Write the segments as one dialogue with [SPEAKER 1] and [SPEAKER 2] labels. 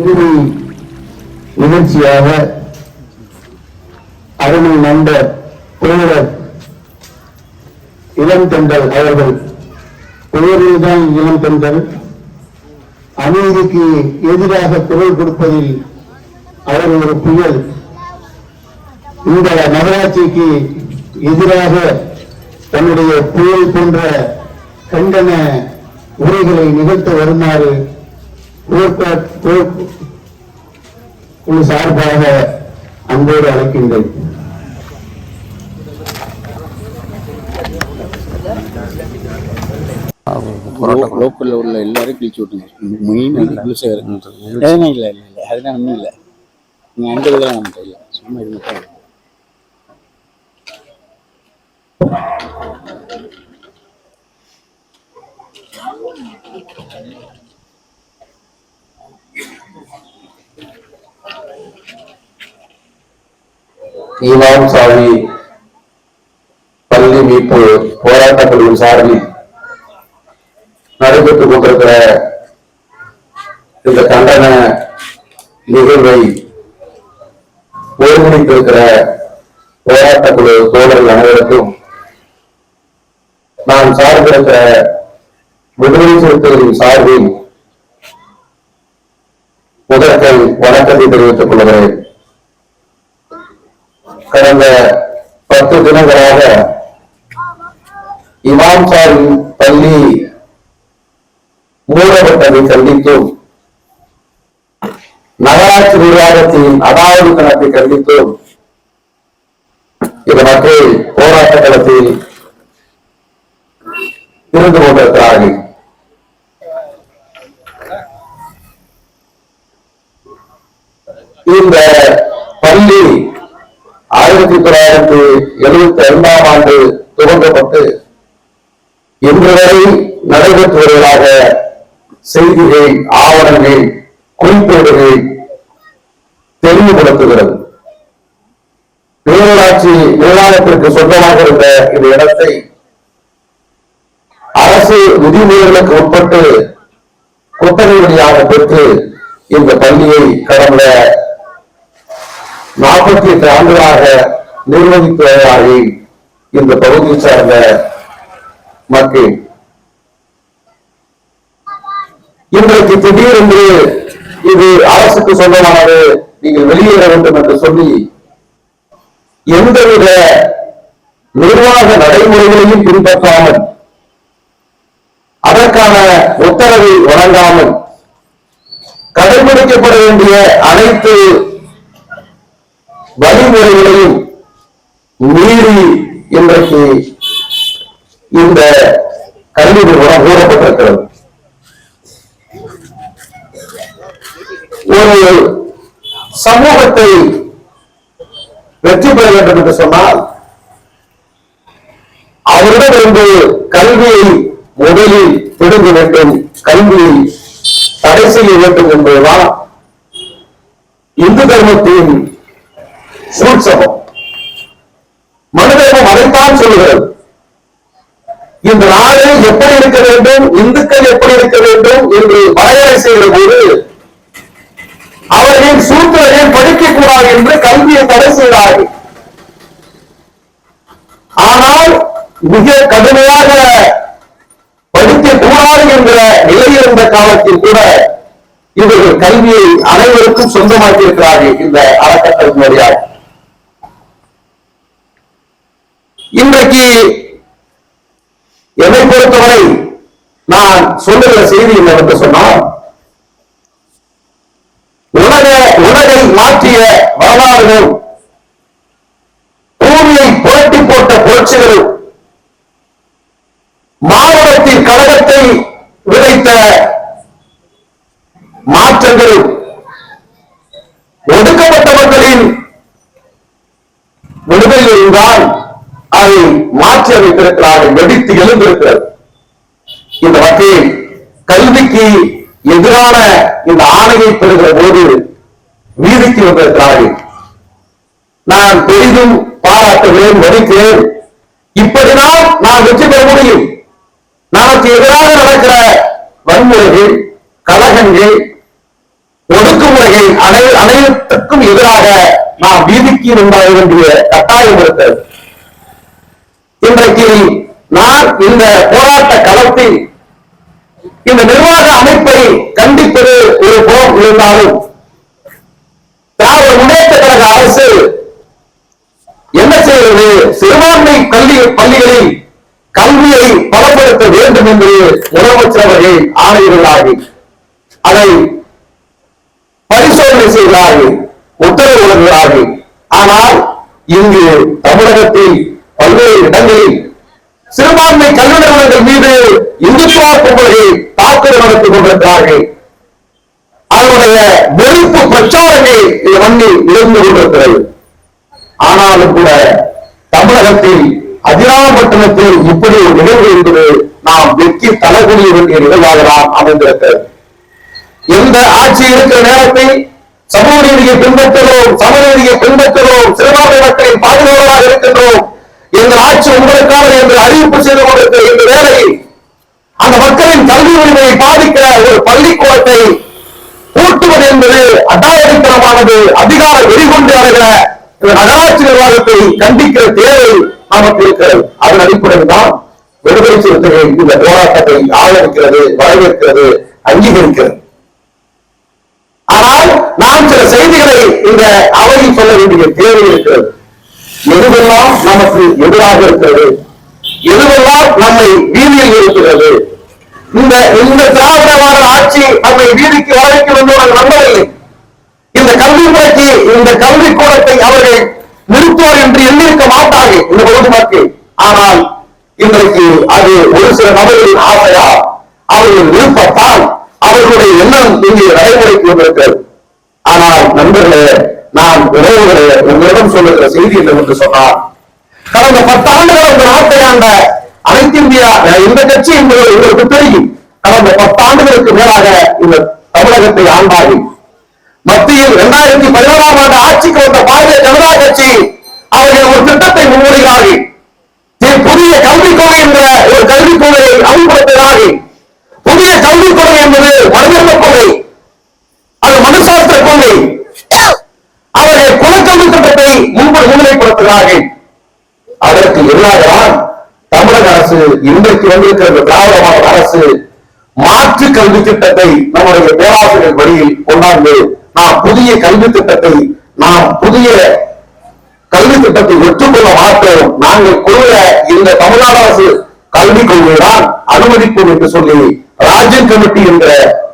[SPEAKER 1] இறுதி நிகழ்ச்சியாக அருமை நண்பர் தோழர் இளம் தென்றல் அவர்கள். பெயரில்தான் இளம் தென்றல். அமைதிக்கு எதிராக குரல் கொடுப்பதில் அவர் ஒரு புயல். இந்த நகராட்சிக்கு எதிராக தன்னுடைய புயல் போன்ற கண்டன உரைகளை நிகழ்த்த வருமாறு குழு சார்பாக அன்போடு அழைக்கின்றேன்.
[SPEAKER 2] லோக்கல்ல உள்ள எல்லாரும் கிழிச்சு விட்டுங்க. மெயின் இல்லை இல்லை இல்லை இல்லை. அதெல்லாம் ஒன்றும் இல்லை. நீங்கள் அந்த இதெல்லாம் நமக்கு இல்லை சும்மா இது மட்டும் இல்லை.
[SPEAKER 3] ஈவான் பள்ளி மீட்பு போராட்டக் குழுவின் சார்பில் நடைபெற்றுக் கொண்டிருக்கிற இந்த கண்டன நிகழ்வை ஒருங்கிணைத்திருக்கிற போராட்டக் குழு தோழர்கள் அனைவருக்கும் நான் சார்ந்திருக்கிற விடுதலை சிறுத்தைகளின் சார்பில் முதற்கை வணக்கத்தை தெரிவித்துக் கொள்கிறேன் கடந்த பத்து தினங்களாக இமாம் சாஹிப் பள்ளி மூடப்பட்டதை கண்டித்தும் நகராட்சி நிர்வாகத்தின் அதாவது கணக்கை கண்டித்தும் இந்த மக்கள் போராட்ட களத்தில் இருந்து கொண்டிருக்கிறார்கள். இந்த பள்ளி ஆயிரத்தி தொள்ளாயிரத்தி எழுபத்தி ஐந்தாம் ஆண்டு துவங்கப்பட்டு இன்று வரை நடைபெற்று வருவதாக செய்திகள் ஆவணங்கள் குறிப்பேடுகள் தெளிவுபடுத்துகிறது. பேரூராட்சி நிர்வாகத்திற்கு சொந்தமாக இருந்த இந்த இடத்தை அரசு விதிமுறைகளுக்கு உட்பட்டு குத்தகை வழியாக பெற்று இந்த பள்ளியை கடந்த நாற்பத்தி எட்டு ஆண்டுகளாக நிர்வகிப்பதாகி இந்த பகுதியை சார்ந்த மக்கள். இன்றைக்கு திடீரென்று இது அரசுக்கு சொந்தமானது நீங்கள் வெளியேற வேண்டும் என்று சொல்லி எந்தவித நிர்வாக நடைமுறைகளையும் பின்பற்றாமல் அதற்கான உத்தரவை வழங்காமல் கடைபிடிக்கப்பட வேண்டிய அனைத்து வழிமுறைகளையும் மீறி இன்றைக்கு இந்த கல்வி நிறுவனம் மூடப்பட்டிருக்கிறது. ஒரு சமூகத்தை வெற்றி பெற வேண்டும் என்று சொன்னால் அவரிடமிருந்து கல்வியை முதலில் பிடுங்க வேண்டும் கல்வியை தடை செய்ய வேண்டும் என்பதுதான் இந்து தர்மத்தின் உற்சவம் மனிதர்மம் அதைத்தான் சொல்லுகிறது. இந்த நாடு எப்படி இருக்க வேண்டும் இந்துக்கள் எப்படி இருக்க வேண்டும் என்று வரையறை செய்கிற போது அவர்கள் சூத்திரையை படிக்க கூடாது என்று கல்வியை தடை செய்தார்கள். ஆனால் மிக கடுமையாக படிக்க கூடாது என்ற நிலை இருந்த காலத்தில் கூட இவர்கள் கல்வியை அனைவருக்கும் சொந்தமாக்கி இருக்கிறார்கள் இந்த அறக்கட்டளை வழியாக இன்றைக்கு என்னை பொறுத்தவரை நான் சொல்லுகிற செய்தி என்னவென்று சொன்னால் உலக உலகை மாற்றிய வரலாறுகள் பூமியை புரட்டி போட்ட புரட்சிகளும் நீதிக்கு எதிரான இந்த ஆணையை பெறுகிற போது நீதிக்கு வந்திருக்கிறார்கள் நான் பெரிதும் பாராட்டுகிறேன் மதிக்கிறேன் இப்படிதான் நாம் வெற்றி பெற முடியும். நமக்கு எதிராக நடக்கிற வன்முறைகள் கலகங்கள் ஒடுக்குமுறைகள் அனை அனைத்துக்கும் எதிராக நாம் வீதிக்கு முன்பாக வேண்டிய கட்டாயம் இருக்கிறது. இன்றைக்கு நான் இந்த போராட்ட களத்தில் இந்த நிர்வாக அமைப்பை கண்டிப்பது ஒரு போர் இருந்தாலும் திராவிட முன்னேற்ற கழக அரசு என்ன செய்வது சிறுபான்மை கல்வி பள்ளிகளில் கல்வியை பலப்படுத்த வேண்டும் என்று முதலமைச்சர் அவர்கள் ஆணையிடுகிறார்கள். அதை பரிசோதனை செய்கிறார்கள் உத்தரவு வழங்குகிறார்கள் ஆனால் இங்கு தமிழகத்தில் பல்வேறு இடங்களில் சிறுபான்மை கல்வி நிறுவனங்கள் மீது இந்துத்துவ கும்பல்கள் தாக்குதல் நடத்திக் கொண்டிருக்கிறார்கள். அவருடைய வெறுப்பு பிரச்சாரங்கள் இந்த மண்ணில் இருந்து கொண்டிருக்கிறது. ஆனாலும் கூட தமிழகத்தில் அதிராமப்பட்டினத்தில் இப்படி ஒரு நிகழ்வு என்பது நாம் வெற்றி தலைகுனிய வேண்டிய நிகழ்வாக நாம் அமைந்திருக்கிறது. எந்த ஆட்சி இருக்கிற நேரத்தில் சமூக நீதியை பின்பற்றுகிறோம் சமநீதியை பின்பற்றுகிறோம் சிறுபான்மை மக்களின் பாதுகாவலாக இருக்கின்றோம். எங்கள் ஆட்சி உங்களுக்காக என்று அறிவிப்பு செய்து கொண்டிருக்கிற இந்த வேளையில் அந்த மக்களின் கல்வி உரிமையை பாதிக்கிற ஒரு பள்ளிக்கூடத்தை கூட்டுவது என்பது அடாவடித்தனமானது அதிகார வெறிகொண்டு வருகிற நகராட்சி நிர்வாகத்தை கண்டிக்கிற தேவை நமக்கு இருக்கிறது. அதன் அடிப்படையில் தான் விடுதலை சிறுத்தைகள் இந்த போராட்டத்தை ஆதரிக்கிறது வரவேற்கிறது அங்கீகரிக்கிறது. ஆனால் நாம் சில செய்திகளை இந்த அவையில் சொல்ல வேண்டிய தேவை இருக்கிறது. எதுவெல்லாம் நமக்கு எதிராக இருக்கிறது? எதுவெல்லாம் நம்மை வீதியில் இருக்கிறது? இந்த இந்த திராவிட ஆட்சி நம்மை வீதிக்கு வரவைக்கும் என்று நம்பவில்லை. இந்த கல்வி முறைக்கு இந்த கல்வி கூடத்தை அவர்கள் நிறுத்துவார் என்று எண்ணிருக்க மாட்டார்கள் இந்த பகுதி மக்கள் ஆனால் இன்றைக்கு அது ஒரு சில நபர்களின் ஆசையா? அவர்கள் விருப்பத்தால் அவர்களுடைய எண்ணம் இங்கே நடைமுறைக்கு வந்திருக்கிறது. ஆனால் நண்பர்களே நான் உறவுகளே உங்களிடம் சொல்லுகிற செய்தி என்று சொன்னால் கடந்த பத்தாண்டுகள் இந்த நாட்டை ஆண்ட அனைத்து இந்தியா இந்த கட்சி என்பது உங்களுக்கு தெரியும். கடந்த பத்தாண்டுகளுக்கு மேலாக இந்த தமிழகத்தை ஆண்டார்கள் மத்தியில் இரண்டாயிரத்தி பதினோராம் ஆண்டு ஆட்சிக்கு வந்த பாரதிய ஜனதா கட்சி அவர்கள் ஒரு திட்டத்தை முன்மொழிகிறார்கள். புதிய கல்விக் கொள்கை என்ற ஒரு கல்விக் கொள்கையை அமல்படுத்துகிறார்கள் புதிய கல்விக் கொள்கை என்பது வடிவமைப்பு கொள்கை அது மனுசாஸ்திர கொள்கை. அவர்கள் குலக்கல்வி திட்டத்தை முன்பு முன்னிலைப்படுத்துகிறார்கள் அதற்கு எதிராகத்தான் அரசு இன்றைக்கு வந்திருக்கிற இந்த திராவிட மாடல் அரசு மாற்று கல்வி திட்டத்தை நம்முடைய பேராசிரியர் வழியில் கொண்டாந்து நாம் புதிய கல்வி திட்டத்தை நாம் புதிய கல்வி திட்டத்தை ஒற்றுக்கொள்ள மாட்டோம். நாங்கள் கொள்ள இந்த தமிழ்நாடு அரசு கல்விக் கொள்கைதான் அனுமதிப்போம் என்று சொல்லி ராஜ்யம் கமிட்டி என்ற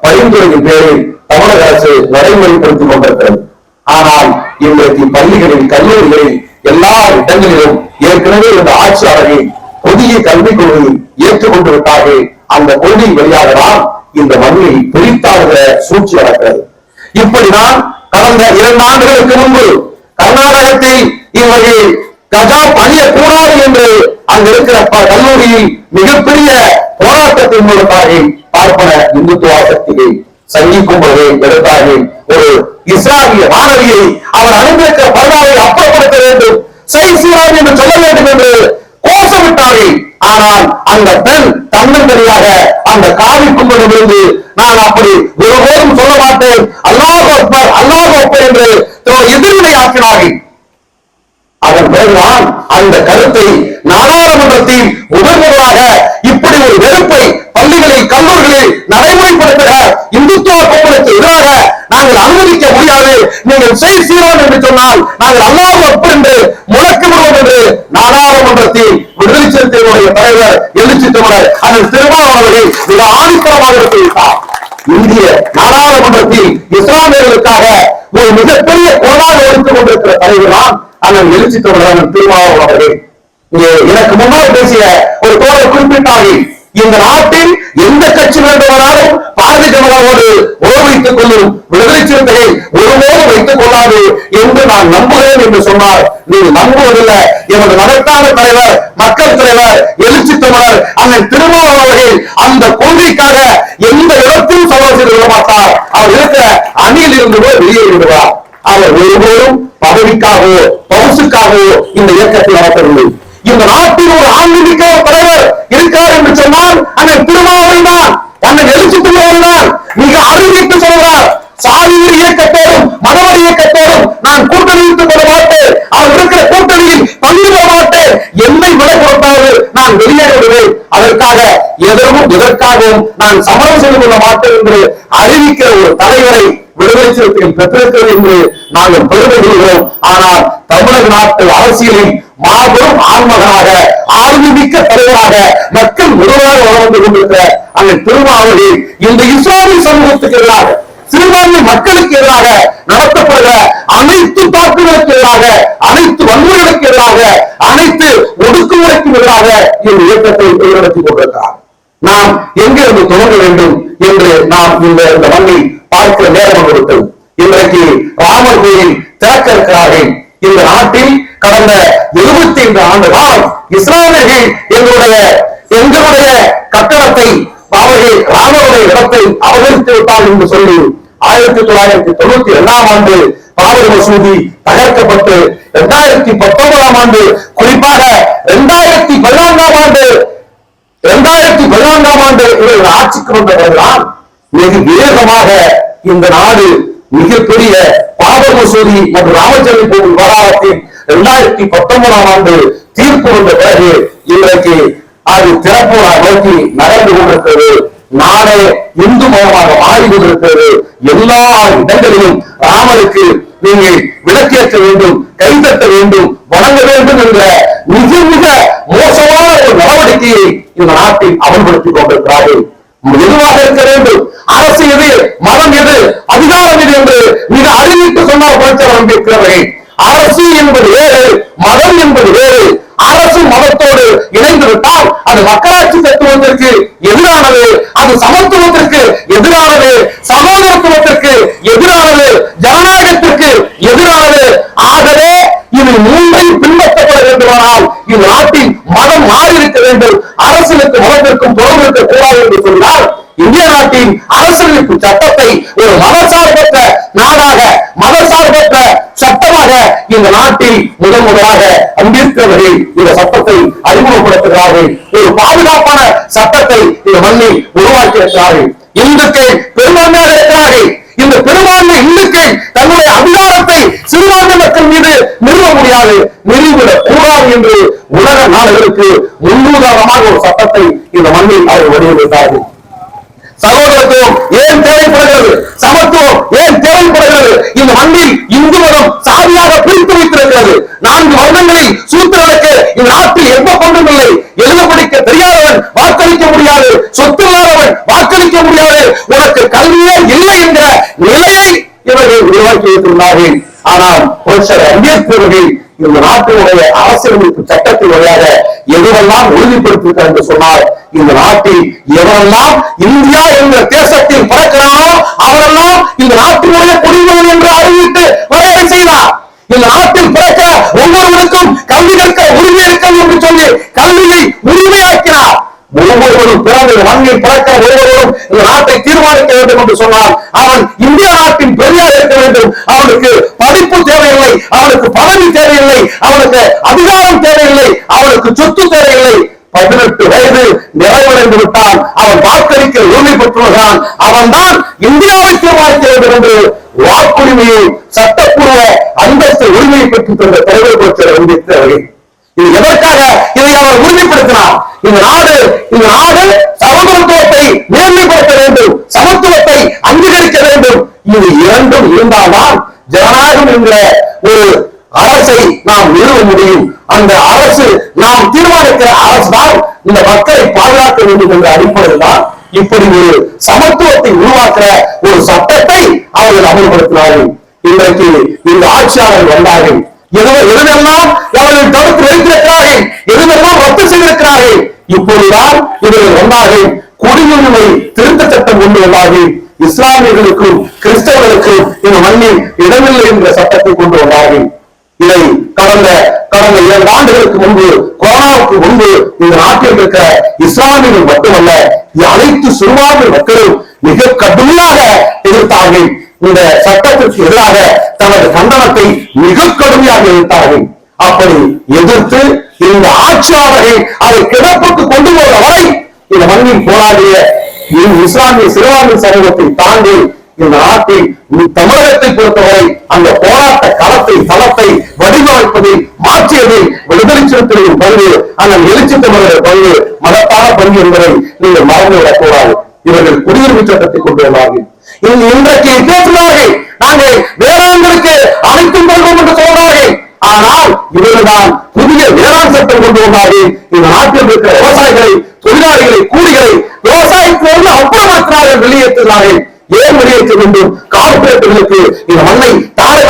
[SPEAKER 3] பரிந்துரையின் பேரில் தமிழக அரசு நடைமுறைப்படுத்திக் கொண்டிருக்கிறது. ஆனால் இன்றைக்கு பள்ளிகளில் கல்லூரிகளில் எல்லா இடங்களிலும் ஏற்கனவே இந்த ஆட்சியாளர்கள் புதிய கல்விக் கொள்கையை ஏற்றுக்கொண்டு விட்டார்கள். அந்த கொள்கை வழியாக தான் இந்த மண்ணில் பிரித்தாடுகிற சூழ்ச்சி நடக்கிறது. இப்படிதான் கடந்த இரண்டு ஆண்டுகளுக்கு முன்பு கர்நாடகத்தில் இவர்கள் கஜா பணியக்கூடாது என்று அங்க இருக்கிற ப- கல்லூரியில் மிகப்பெரிய போராட்டத்தின் மூலமாக பார்ப்பன இந்துத்துவ சக்திகள் சங்கி கும்பலை எடுத்தார்கள். ஒரு இஸ்லாமிய மாணவியை அவர் அணிந்திருக்கிற பரவாவை அப்புறப்படுத்த வேண்டும். செய் சீரான் என்று சொல்ல வேண்டும் என்று கோஷமிட்டார்கள் ஆனால் அந்த பெண் தன்னந்தனியாக அந்த காவி கும்பலிலிருந்து நான் அப்படி ஒருபோதும் சொல்ல மாட்டேன். அல்லாஹ் அக்பர் அல்லாஹ் அக்பர் என்று தன்னுடைய எதிர்வினை ஆக்கினார்கள். அதன் பிறகுதான் அந்த கருத்தை நாடாளுமன்றத்தில் முதன் முதலாக இப்படி ஒரு வெறுப்பை பள்ளிகளில் கல்லூரிகளில் நடைமுறைப்படுத்துகிற இந்துத்துவ நாங்கள் அனுமதிக்க முடியாது. நீங்கள் செய் சீரோம் என்று சொன்னால் நாங்கள் அல்லாஹ் ஒப்பு என்று முழக்கமிடுவோம் என்று நாடாளுமன்றத்தில் விடுதலை சிறுத்தைகளுடைய தலைவர் எழுச்சி தமிழர் அண்ணன் திருமாவளவன் மிக ஆணித்தரமாக எடுத்துவிட்டார் இந்திய நாடாளுமன்றத்தில் இஸ்லாமியர்களுக்காக ஒரு மிகப்பெரிய குரலாக ஒழித்துக் கொண்டிருக்கிற தலைவர் தான் அண்ணன் எழுச்சி தமிழர் திருமாவளவன் இங்கே எனக்கு முன்னால் பேசிய ஒரு தோழர் குறிப்பிட்டார்கள். இந்த நாட்டில் எந்த கட்சி வேண்டுமானாலும் பாரதிய ஜனதாவோடு உறவு வைத்துக் கொள்ளும் விடுதலை சிறுத்தைகள் ஒருபோதும் வைத்துக் கொள்ளாது என்று நான் நம்புகிறேன் என்று சொன்னார் நீங்கள் நம்புவதில்லை. எமது மகத்தான தலைவர் மக்கள் தலைவர் எழுச்சி தமிழர் அண்ணன் திருமாவளவன் அவர்கள் அந்த கொள்கைக்காக எந்த இடத்திலும் சவால் செய்து விட மாட்டார். அவர் இருக்கிற அணியில் இருந்து கூட வெளியே விடுவார். அவர் ஒருபோதும் பதவிக்காகவோ பவுசுக்காகவோ இந்த இயக்கத்தை நடத்தவில்லை. இந்த நாட்டில் ஒரு ஆன்மீக தலைவர் இருக்கார் என்று சொன்னால் அண்ணன் திருமாவளி தான். அண்ணன் எழுச்சி திருமாவளி மிக அருகிட்டு சொல்கிறார் சாதியில் இயக்கத்தோடும் மதவரி இயக்கத்தோடும் நான் கூட்டணி வைத்துக் கொள்ள மாட்டேன். அவர் இருக்கிற கூட்டணியில் பங்கு கொள்ள மாட்டேன். என்னை விலை கொடுத்தாரு நான் வெளியேறவில்லை. அதற்காக எதற்கும் எதற்காகவும் நான் சமரம் செய்து கொள்ள மாட்டேன் என்று அறிவிக்கிற ஒரு தலைவரை விடுதலை சிறுத்தைகள் பெற்றிருக்கிறது என்று நாங்கள் பெருமை கொள்கிறோம். ஆனால் தமிழக நாட்டு அரசியலின் மாபெரும் ஆன்மகனாக ஆர்வமிக்க தலைவராக மக்கள் முதல்வராக வளர்ந்து கொண்டிருக்கிற அந்த திருமாவளி இந்த இஸ்லாமிய சமூகத்துக்கு எதிராக சிறுபான்மை மக்களுக்கு எதிராக நடத்தப்படுகிற அனைத்து தாக்குதலுக்கு எதிராக அனைத்து வன்முறைகளுக்கு எதிராக அனைத்து ஒடுக்குமுறைக்கு எதிராக இந்த இயக்கத்தை நடத்தி கொண்டிருக்கிறார். நாம் எங்கிருந்து துவங்க வேண்டும் என்று நாம் இந்த இந்த மண்ணில் பார்க்கிற நேரம் கொடுத்தது. இன்றைக்கு ராமர் கோயில் திறக்க இருக்கிறார்கள் இந்த நாட்டில் கடந்த எழுபத்தி ஐந்து ஆண்டு காலம் இஸ்லாமியர்கள் எங்களுடைய எங்களுடைய கட்டடத்தை அவர்கள் ராமருடைய இடத்தை அபகரித்து விட்டார்கள் என்று சொல்லி ஆயிரத்தி தொள்ளாயிரத்தி தொண்ணூத்தி இரண்டாம் ஆண்டு பாபர் மசூதி தகர்க்கப்பட்டு இரண்டாயிரத்தி பத்தொன்பதாம் ஆண்டு குறிப்பாக இரண்டாயிரத்தி பதினான்காம் ஆண்டு இரண்டாயிரத்தி பதினான்காம் ஆண்டு இவர்கள் ஆட்சிக்கு வந்தவர்களால் வெகு வேகமாக இந்த நாடு மிகப்பெரிய பாபர் மசூதி மற்றும் ராமச்சந்திர கோவில் விவகாரத்தில் இரண்டாயிரத்தி பத்தொன்பதாம் ஆண்டு தீர்ப்பு வந்த பிறகு இன்றைக்கு அது திறப்புறா நோக்கி நகர்ந்து கொண்டிருக்கிறது. நாடே இந்து மதமாக மாறி கொண்டிருக்கிறது எல்லா இடங்களிலும் ராமருக்கு நீங்கள் விளக்கேற்ற வேண்டும் கைதட்ட வேண்டும் வணங்க வேண்டும் என்ற மிக மிக மோசமான ஒரு நடவடிக்கையை இந்த நாட்டில் அமல்படுத்திக் கொண்டிருக்கிறார்கள். எதுவாக இருக்க வேண்டும்? அரசு எது? மதம் எது? அதிகாரம் எது என்று மிக அறிவித்து சொன்னால் புரட்சியாளர் அரசு என்பது வேறு மதம் என்பது வேறு. அரசு மதத்தோடு இணைந்து விட்டால் அது மக்களாட்சி தத்துவத்திற்கு எதிரானது அது சமத்துவத்திற்கு எதிரானது சகோதரத்துவத்திற்கு எதிரானது ஜனநாயகத்திற்கு எதிரானது. ஆகவே இது மூன்றையும் பின்பற்றப்பட வேண்டுமானால் இந்த நாட்டில் மதம் மாறி இருக்க வேண்டும். அரசியலுக்கு மதத்திற்கும் தொடர்பு இருக்க கூடாது என்று சொன்னால் இந்திய நாட்டின் அரசியலமைப்பு சட்டத்தை ஒரு மதசார்பற்ற நாடாக மதசார்பற்ற சட்டமாக இந்த நாட்டில் முதன் முதலாக அம்பேத்கர்கள் இந்த சட்டத்தை அறிமுகப்படுத்துகிறார்கள். ஒரு பாதுகாப்பான சட்டத்தை இந்த மண்ணில் உருவாக்கி இருக்கிறார்கள் இந்துக்கள் பெரும்பான்மையாக இருக்கிறார்கள். இந்த பெரும்பான்மை இந்துக்கள் தங்களுடைய அதிகாரத்தை சிறுபான்மை மக்கள் மீது நிறுவ முடியாது. நிறுவிடக் கூடாது என்று உலக நாடுகளுக்கு முன்னுதாரணமாக ஒரு சட்டத்தை இந்த மண்ணில் அவர் வடிவமைத்தார்கள். சகோதரத்துவம் ஏன் தேவைப்படுகிறது? சமத்துவம் ஏன் தேவைப்படுகிறது? இந்த மண்ணில் இந்து மதம் சாதியாக பிரித்து வைத்திருக்கிறது. நான்கு வருடங்களில் சூத்திரனுக்கு இந்த நாட்டில் எந்த பங்கும் இல்லை. எழுத படிக்க தெரியாதவன் வாக்களிக்க முடியாது. சொத்து இல்லாதவன் வாக்களிக்க முடியாது. உனக்கு கல்வியே இல்லை என்கிற நிலையை இவர்கள் உருவாக்கி வைத்துள்ளார்கள் ஆனால் புரட்சியர் அம்பேத்கர் இந்த நாட்டினுடைய அரசியலமைப்பு சட்டத்தின் வழியாக எதுவெல்லாம் உறுதிப்படுத்திருக்கிறார் என்று சொன்னால் இந்த நாட்டில் எவரெல்லாம் இந்தியா என்ற தேசத்தில் பிறக்கிறானோ அவரெல்லாம் இந்த நாட்டினுடைய குடிமகன் என்று அறிவித்து வரையறை செய்தார். இந்த நாட்டில் பிறக்க ஒவ்வொருவருக்கும் கல்வி கற்க உரிமை இருக்கிறது என்று சொல்லி கல்வியை உரிமையாக்கினார். ஒவ்வொருவரும் பிறந்த மண்ணில் பிறக்க ஒவ்வொருவரும் இந்த நாட்டை தீர்மானிக்க வேண்டும் என்று சொன்னால் அவன் இந்திய நாட்டின் பெரியார் இருக்க வேண்டும். அவனுக்கு படிப்பு தேவையில்லை. அவனுக்கு பதவி தேவையில்லை. அவனுக்கு அதிகாரம் தேவையில்லை. அவனுக்கு சொத்து தேவையில்லை. பதினெட்டு வயது நிறைவடைந்து விட்டான். அவன் வாக்களிக்க உரிமை பெற்றுள்ளான் அவன் தான் இந்தியாவை தீர்மானிக்க என்று வாக்குரிமையை சட்டப்பூர்வ அந்தஸ்து உரிமையை பெற்றுத் தந்த தலைவர் புரட்சியர் அம்பேத்கர் இது எதற்காக இதை அவர் உறுதிப்படுத்தினார்? இந்த நாடு இந்த நாடு சமத்துவத்தை மேன்மைப்படுத்த வேண்டும். சமத்துவத்தை அங்கீகரிக்க வேண்டும். இது இரண்டும் இருந்தால்தான் ஜனநாயகம் என்கிற ஒரு அரசை நாம் நிறுவ முடியும். அந்த அரசு நாம் தீர்மானிக்கிற அரசு தான் இந்த மக்களை பாதுகாக்க வேண்டும் என்ற அடிப்படையில் தான் இப்படி ஒரு சமத்துவத்தை உருவாக்குற ஒரு சட்டத்தை அவர்கள் அமல்படுத்தினார்கள். இன்றைக்கு இந்த ஆட்சியாளர்கள் வந்தார்கள். எது- எதுவெல்லாம் அவர்கள் தடுத்து வைத்திருக்கிறார்கள்? எதுவெல்லாம் ரத்து செய்திருக்கிறார்கள்? இப்பொழுதுதான் இவர்கள் வந்தார்கள். குடியுரிமை திருத்த சட்டம் கொண்டு வந்தார்கள். இஸ்லாமியர்களுக்கும் கிறிஸ்தவர்களுக்கும் இந்த மண்ணில் இடமில்லை என்ற சட்டத்தை கொண்டு வந்தார்கள். இதை கடந்த கடந்த இரண்டு ஆண்டுகளுக்கு முன்பு கொரோனாவுக்கு முன்பு இந்த நாட்டில் இருக்கிற இஸ்லாமியர்கள் மட்டுமல்ல அனைத்து சிறுபான்மை மக்களும் மிக கடுமையாக எதிர்த்தார்கள். இந்த சட்டத்திற்கு எதிராக தனது கண்டனத்தை மிக கடுமையாக எதிர்த்தார்கள். அப்படி எதிர்த்து இந்த ஆட்சியாளர்கள் அதை கிடப்புக்கு கொண்டு போகிற வரை இந்த மண்ணில் போராடிய இது இஸ்லாமிய சிறுபான்மை சமூகத்தை தாண்டி இந்த நாட்டில் தமிழகத்தை பொறுத்தவரை அந்த போராட்ட களத்தை தளத்தை வடிவமைப்பதில் மாற்றியதில் விடுதலை சிறுத்தையின் பங்கு அந்த எழுச்சி தமிழர்கள் பங்கு மகத்தான பங்கு என்பதை நீங்கள் மறந்து விடக்கூடாது இவர்கள் குடியுரிமை சட்டத்தை கொண்டு வந்தார்கள். இன்றைக்கு பேசுகிறார்கள் நாங்கள் வேளாண்களுக்கு அனைத்தும் கொள்வோம் என்று சொல்றார்கள் ஆனால் இவர்கள்தான் புதிய வேளாண் சட்டம் கொண்டு வந்தார்கள். இந்த நாட்டில் இருக்கிற விவசாயிகளை தொழிலாளிகளை கூலிகளை விவசாயத்திலிருந்து அப்புறமாற்றார்கள் வெளியேற்றுகிறார்கள் ஏன் வெளியேற்ற வேண்டும் கார்பரேட்டுகளுக்கு இந்த மண்ணை தாரை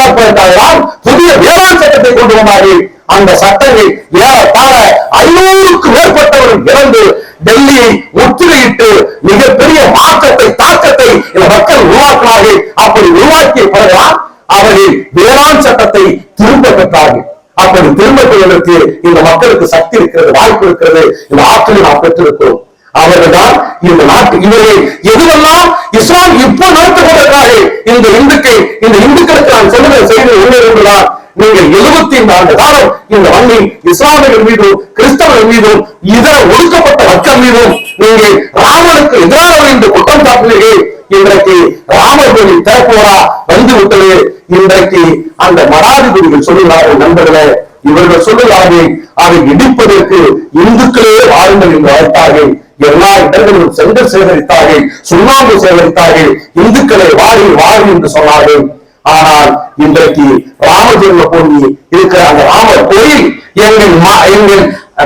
[SPEAKER 3] புதிய வேளாண் சட்டத்தை கொண்டு வந்தார்கள் அந்த சட்டங்கள் ஏறத்தாழ ஐநூறுக்கு மேற்பட்டவர்கள் இறந்து டெல்லியை முற்றுகையிட்டு மிகப்பெரிய மாற்றத்தை தாக்கத்தை இந்த மக்கள் உருவாக்கினார்கள். அப்படி உருவாக்கிய பிறகுதான் அவர்கள் வேளாண் சட்டத்தை திரும்ப பெற்றார்கள். அப்படி திரும்ப பெறுவதற்கு இந்த மக்களுக்கு சக்தி இருக்கிறது வாய்ப்பு இருக்கிறது. இந்த ஆற்றலை நாம் பெற்றிருக்கிறோம். அவர்கள்தான் இந்த நாட்டு இவர்கள் எதுவெல்லாம் இஸ்லாம் இப்போ நடத்தி கொண்டிருக்கிறார்கள் இந்த இந்துக்கை இந்த இந்துக்களுக்கு நான் சொல்லுகிற செய்தி என்ன என்றுதான் நீங்கள் எழுபத்தி ஐந்து ஆண்டு காலம் இந்த மண்ணில் இஸ்லாமியர்கள் மீதும் கிறிஸ்தவர்கள் மீதும் இதர ஒடுக்கப்பட்ட மக்கள் மீதும் நீங்கள் ராமனுக்கு எதிரானவர் என்று குற்றம் சாட்டினீர்கள். இன்றைக்கு ராமர் கோவில் திறப்போரா வந்து விட்டது இன்றைக்கு அந்த மடாதிபதிகள் சொல்லுகிறார்கள் நண்பர்களே. இவர்கள் சொல்லுகிறார்கள் அதை இடிப்பதற்கு இந்துக்களே வாருங்கள் என்று அழைத்தார்கள். எல்லா இடங்களிலும் செங்கல் சேகரித்தார்கள் சுண்ணாம்பு சேகரித்தார்கள் இந்துக்களை வாழி வாழி என்று சொன்னார்கள். ஆனால் இன்றைக்கு ராமஜென்ம பூமி இருக்கிற அந்த ராமர் கோயில் எங்கள் எங்கள்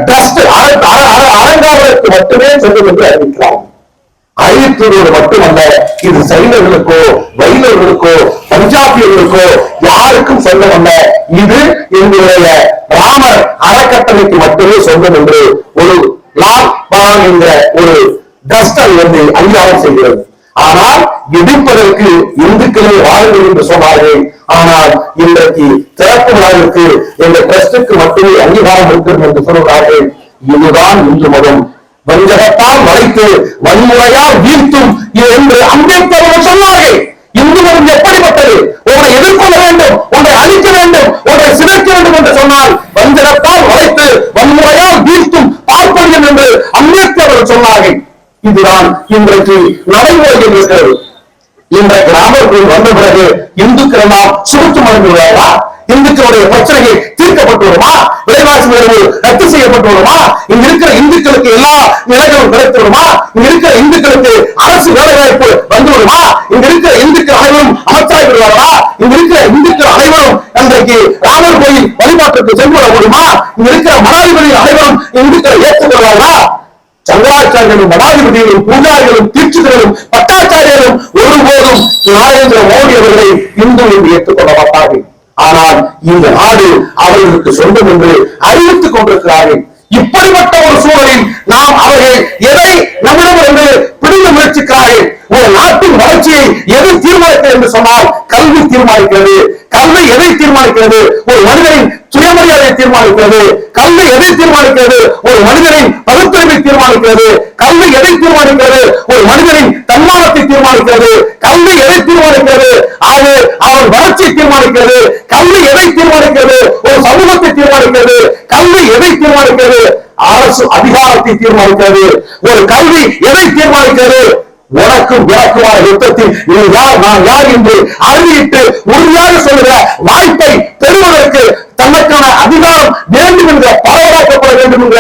[SPEAKER 3] டஸ்ட் மட்டுமே செல்லும் என்று அறிவிக்கிறார்கள் அறிவித்ததோடு மட்டுமல்ல இது சைனர்களுக்கோ வைணவர்களுக்கோ பஞ்சாபியர்களுக்கோ யாருக்கும் சொந்தமல்ல. இது எங்களுடைய ராமர் அறக்கட்டளைக்கு மட்டுமே சொந்தம் என்று என்கிற ஒரு டஸ்டர் வந்து அங்கீகாரம் செய்கிறது ஆனால் எதிர்ப்பதற்கு இந்துக்களே வாருங்கள் என்று சொன்னார்கள். ஆனால் இன்றைக்கு திறப்பு விழாவிற்கு இந்த டிரஸ்டுக்கு மட்டுமே அங்கீகாரம் இருக்கிறது என்று சொல்கிறார்கள். இதுதான் இந்து மதம். வஞ்சகத்தால் வளைத்து வன்முறையால் வீழ்த்தும் என்று அம்பேத்கர் சொன்னார்கள். இந்து மதம் எப்படிப்பட்டது? உன்னை எதிர்கொள்ள வேண்டும் உன்னை அழிக்க வேண்டும் உன்னை சிதைக்க வேண்டும் என்று சொன்னால் வஞ்சகத்தால் வளைத்து வன்முறையால் வீழ்த்தும் பார்ப்பனியம் என்று அம்பேத்கர் சொன்னார்கள் இதுதான் இன்றைக்கு நடைமுறையில் இருக்கிறது இந்த கிராமத்தில் கோயில் வந்த பிறகு இந்துக்கள் எல்லாம் சுருத்து மறந்து இந்துக்களுடைய பிரச்சனைகள் தீர்க்கப்பட்டு வருமா விலைவாசி உயர்வு ரத்து செய்யப்பட்டு வருமா இங்க இருக்கிற இந்துக்களுக்கு எல்லா நிலைகளும் கிடைத்து வருமா இங்க இருக்கிற இந்துக்களுக்கு அரசு வேலை வாய்ப்பு வந்து வருமா இங்க இருக்கிற இந்துக்கள் அனைவரும் அமைச்சராகி விடுவார்களா? இங்க இருக்கிற இந்துக்கள் அனைவரும் அன்றைக்கு ராமர் கோயில் வழிபாட்டுக்கு சென்று வர முடியுமா? இங்க இருக்கிற மனாதிபதி அனைவரும் இந்துக்களை ஏற்றுக்கொள்வார்களா சங்கராச்சாரியர்களும் மடாதிபதிகளும் பூஜாரிகளும் தீட்சிதர்களும் பட்டாச்சாரியர்களும் ஒருபோதும் நரேந்திர மோடி அவர்களை இந்து என்று ஏற்றுக்கொள்ள மாட்டார்கள். ஆனால் இந்த நாடு அவர்களுக்கு சொந்தம் என்று அறிவித்துக் கொண்டிருக்கிறார்கள். இப்படிப்பட்ட ஒரு சூழலில் நாம் அவர்கள் எதை நம்மிடமிருந்து பிடிக்க முயற்சிக்கிறார்கள்? ஒரு நாட்டின் வளர்ச்சியை எது தீர்மானிக்கிறது என்று சொன்னால் கல்வி தீர்மானிக்கிறது. கல்வி எதை தீர்மானிக்கிறது? ஒரு மனிதனின் சுயமரியாதையை தீர்மானிக்கிறது. கல்வி எதை தீர்மானிக்கிறது? ஒரு மனிதனின் பகுத்தறிவை தீர்மானிக்கிறது. கல்வி எதை தீர்மானிக்கிறது? ஒரு மனிதனின் தன்மானத்தை தீர்மானிக்கிறது. கல்வி எதை தீர்மானிக்கிறது? அது அவன் வளர்ச்சியை தீர்மானிக்கிறது. கல்வி எதை தீர்மானிக்கிறது? ஒரு சமூகத்தை தீர்மானிக்கிறது. கல்வி எதை தீர்மானிக்கிறது? அரசு அதிகாரத்தை தீர்மானிக்கிறது. ஒரு கல்வி எதை தீர்மானிக்கிறது? உனக்கும் எனக்குமான யுத்தத்தில் நீ யார்? நான் யார் என்று அறிவிட்டு உறுதியாக சொல்கிற வாய்ப்பை பெறுவதற்கு தனக்கான அதிகாரம் வேண்டும் என்ற பரவலாக்கப்பட வேண்டும் என்ற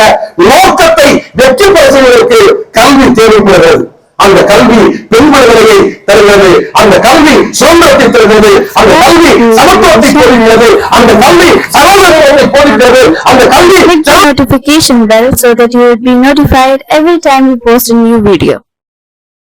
[SPEAKER 3] நோக்கத்தை வெற்றி பெற செய்வதற்கு கல்வி தேவைப்படுகிறது. அந்த கல்வி பெண்மணிகளையை தருகிறது. அந்த கல்வி சுதந்திரத்தை தருகிறது. அந்த கல்வி சமத்துவத்தை கோருகிறது அந்த கல்வி சகோதரத்தை கோருகிறது அந்த கல்வி
[SPEAKER 4] Click the notification bell so that you will be notified every time we post a new video.